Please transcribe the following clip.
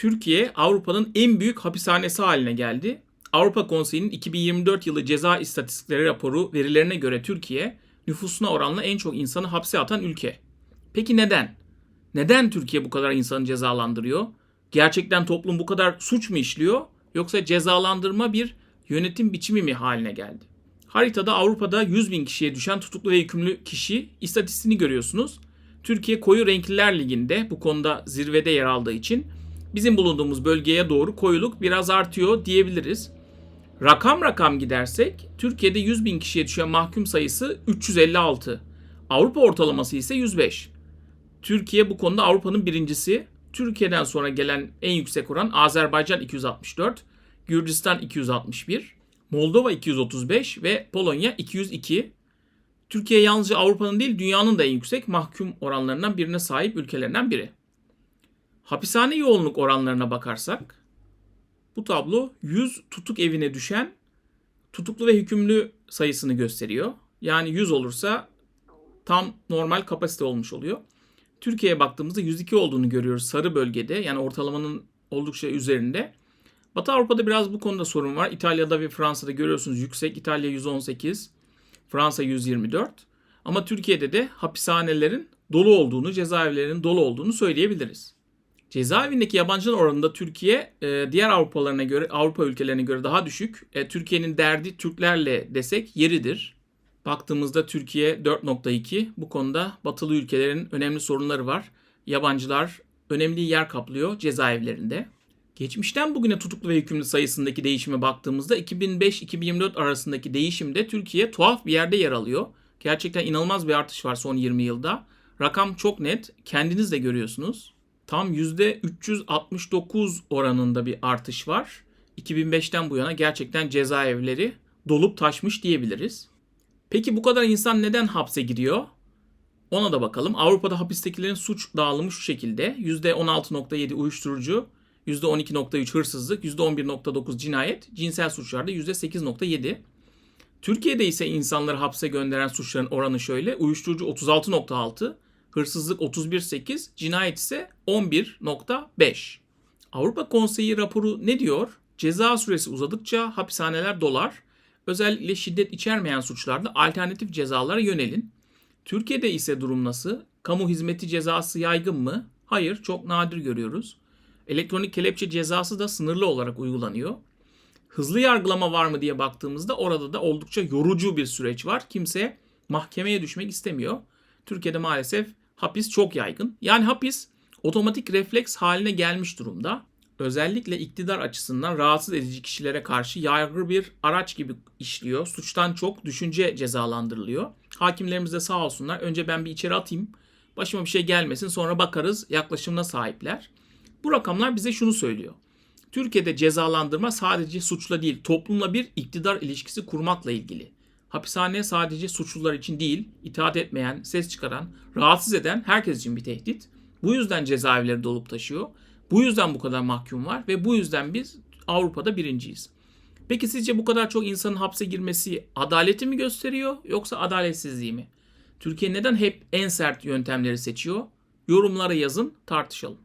Türkiye Avrupa'nın en büyük hapishanesi haline geldi. Avrupa Konseyi'nin 2024 yılı ceza istatistikleri raporu verilerine göre Türkiye nüfusuna oranla en çok insanı hapse atan ülke. Peki neden? Neden Türkiye bu kadar insanı cezalandırıyor? Gerçekten toplum bu kadar suç mu işliyor yoksa cezalandırma bir yönetim biçimi mi haline geldi? Haritada Avrupa'da 100 bin kişiye düşen tutuklu ve yükümlü kişi istatistiğini görüyorsunuz. Türkiye koyu renkliler liginde bu konuda zirvede yer aldığı için bizim bulunduğumuz bölgeye doğru koyuluk biraz artıyor diyebiliriz. Rakam rakam gidersek Türkiye'de 100 bin kişiye düşen mahkum sayısı 356. Avrupa ortalaması ise 105. Türkiye bu konuda Avrupa'nın birincisi. Türkiye'den sonra gelen en yüksek oran Azerbaycan 264, Gürcistan 261, Moldova 235 ve Polonya 202. Türkiye yalnızca Avrupa'nın değil dünyanın da en yüksek mahkum oranlarından birine sahip ülkelerinden biri. Hapishane yoğunluk oranlarına bakarsak bu tablo 100 tutuk evine düşen tutuklu ve hükümlü sayısını gösteriyor. Yani 100 olursa tam normal kapasite olmuş oluyor. Türkiye'ye baktığımızda 102 olduğunu görüyoruz sarı bölgede yani ortalamanın oldukça üzerinde. Batı Avrupa'da biraz bu konuda sorun var. İtalya'da ve Fransa'da görüyorsunuz yüksek. İtalya 118, Fransa 124. Ama Türkiye'de de hapishanelerin dolu olduğunu, cezaevlerinin dolu olduğunu söyleyebiliriz. Cezaevindeki yabancılar oranında Türkiye e, diğer Avrupalarına göre Avrupa ülkelerine göre daha düşük. E, Türkiye'nin derdi Türklerle desek yeridir. Baktığımızda Türkiye 4.2. Bu konuda batılı ülkelerin önemli sorunları var. Yabancılar önemli yer kaplıyor cezaevlerinde. Geçmişten bugüne tutuklu ve hükümlü sayısındaki değişime baktığımızda 2005-2024 arasındaki değişimde Türkiye tuhaf bir yerde yer alıyor. Gerçekten inanılmaz bir artış var son 20 yılda. Rakam çok net. Kendiniz de görüyorsunuz. Tam %369 oranında bir artış var. 2005'ten bu yana gerçekten cezaevleri dolup taşmış diyebiliriz. Peki bu kadar insan neden hapse giriyor? Ona da bakalım. Avrupa'da hapistekilerin suç dağılımı şu şekilde. %16.7 uyuşturucu, %12.3 hırsızlık, %11.9 cinayet, cinsel suçlarda %8.7. Türkiye'de ise insanları hapse gönderen suçların oranı şöyle. Uyuşturucu 36.6, hırsızlık 31.8, cinayet ise 11.5. Avrupa Konseyi raporu ne diyor? Ceza süresi uzadıkça hapishaneler dolar. Özellikle şiddet içermeyen suçlarda alternatif cezalara yönelin. Türkiye'de ise durum nasıl? Kamu hizmeti cezası yaygın mı? Hayır, çok nadir görüyoruz. Elektronik kelepçe cezası da sınırlı olarak uygulanıyor. Hızlı yargılama var mı diye baktığımızda orada da oldukça yorucu bir süreç var. Kimse mahkemeye düşmek istemiyor. Türkiye'de maalesef hapis çok yaygın. Yani hapis otomatik refleks haline gelmiş durumda. Özellikle iktidar açısından rahatsız edici kişilere karşı yargı bir araç gibi işliyor. Suçtan çok düşünce cezalandırılıyor. Hakimlerimiz de sağ olsunlar. Önce ben bir içeri atayım. Başıma bir şey gelmesin sonra bakarız yaklaşımına sahipler. Bu rakamlar bize şunu söylüyor. Türkiye'de cezalandırma sadece suçla değil, toplumla bir iktidar ilişkisi kurmakla ilgili. Hapishane sadece suçlular için değil, itaat etmeyen, ses çıkaran, rahatsız eden herkes için bir tehdit. Bu yüzden cezaevleri dolup taşıyor. Bu yüzden bu kadar mahkum var ve bu yüzden biz Avrupa'da birinciyiz. Peki sizce bu kadar çok insanın hapse girmesi adaleti mi gösteriyor yoksa adaletsizliği mi? Türkiye neden hep en sert yöntemleri seçiyor? Yorumlara yazın, tartışalım.